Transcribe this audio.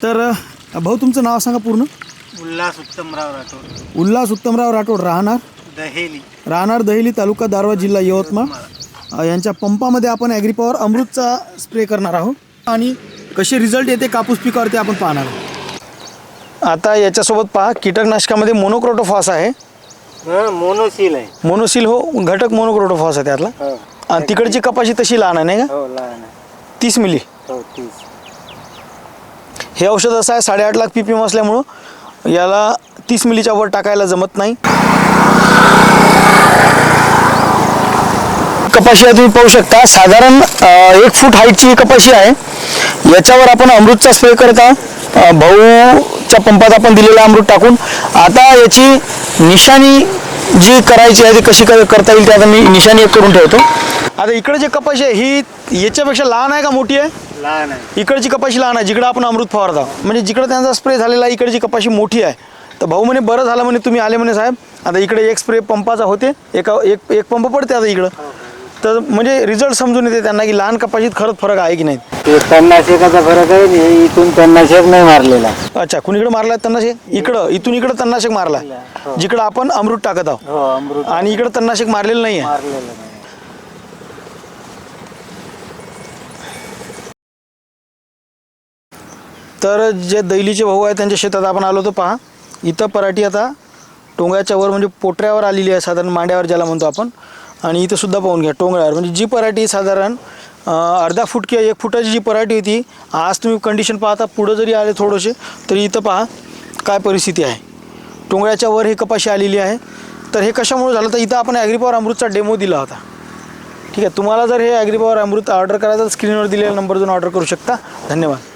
तर भाऊ तुमचं नाव सांगा पूर्ण. उल्हास उत्तमराव राठोड. उल्हास उत्तमराव राठोड राहणार? दहेली. राहणार दहेली तालुका दारवा जिल्हा यवतमाळ. यांच्या पंपामध्ये आपण ॲग्रीपॉवर अमृतचा स्प्रे करणार आहोत. आणि कसे रिझल्ट येते कापूस पिकावर ते आपण पाहणार आहोत. आता याच्यासोबत पहा कीटकनाशकामध्ये मोनोक्रोटोफॉस आहे. मोनोसील आहे. मोनोसिल हो घटक मोनोक्रोटोफॉस आहे त्यातला. आणि तिकडची कपाशी तशी लहान आहे नाही का? हो तीस मिली. हो तीस. हे औषध असं आहे साडेआठ लाख पी पी एम असल्यामुळं याला तीस मिलीच्या वर टाकायला जमत नाही. कपाशी आहे तुम्ही पाहू शकता. साधारण एक फूट हाईटची ही कपाशी आहे. याच्यावर आपण अमृतचा स्प्रे करत आहोत. भाऊच्या पंपात आपण दिलेला अमृत टाकून. आता याची निशाणी जी करायची आहे ती कशी करता येईल ते आता मी निशाणी एक करून ठेवतो. आता इकडे जे कपाशी आहे ही याच्यापेक्षा लहान आहे का मोठी आहे? लहान आहे. इकडची कपाशी लहान आहे जिकडं आपण अमृत फवारत. म्हणजे जिकडं त्यांचा स्प्रे झालेला आहे इकडची कपाशी मोठी आहे. तर भाऊ म्हणे बरं झालं म्हणे तुम्ही आले म्हणे साहेब. आता इकडे एक स्प्रे पंपाचा होते एका एक एक पंप पडते आता इकडं. तर म्हणजे रिझल्ट समजून येते त्यांना की लहान कपाशीत खरंच फरक आहे की नाही. ते तणनाशकाचा फरक आहे हे इथून तणनाशक नाही मारलेला. अच्छा कुणीकडे मारलाय तन्नाशक इकडं इथून इकडं तन्नाशक मारला हो. जिकडं आपण अमृत टाकत आहोत. हो अमृत आणि इकडं तन्नाशक मारलेलं नाही आहे मारलेलं नाही. तर जे दैलीचे भाऊ आहे त्यांच्या शेतात आपण आलो होतो पहा. इथं पराठी आता टोंगाच्या वर म्हणजे पोटऱ्यावर आलेली आहे साधारण मांड्यावर ज्याला म्हणतो आपण. आणि इथं सुद्धा पाहून घ्या टोंगळ्यावर. म्हणजे जी पराठी साधारण अर्धा फूट किंवा एक फुटाची जी पराठी होती आज तुम्ही कंडिशन पाहता पुढं जरी आले थोडेसे तरी इथं पहा काय परिस्थिती आहे. टोंगळ्याच्या वर हे कपाशी आलेली आहे. तर हे कशामुळे झालं? तर इथं आपण ॲग्रीपॉवर अमृतचा डेमो दिला होता. ठीक आहे तुम्हाला जर हे ॲग्रीपॉवर अमृत ऑर्डर करायचं तर स्क्रीनवर दिलेल्या नंबरवरून ऑर्डर करू शकता. धन्यवाद.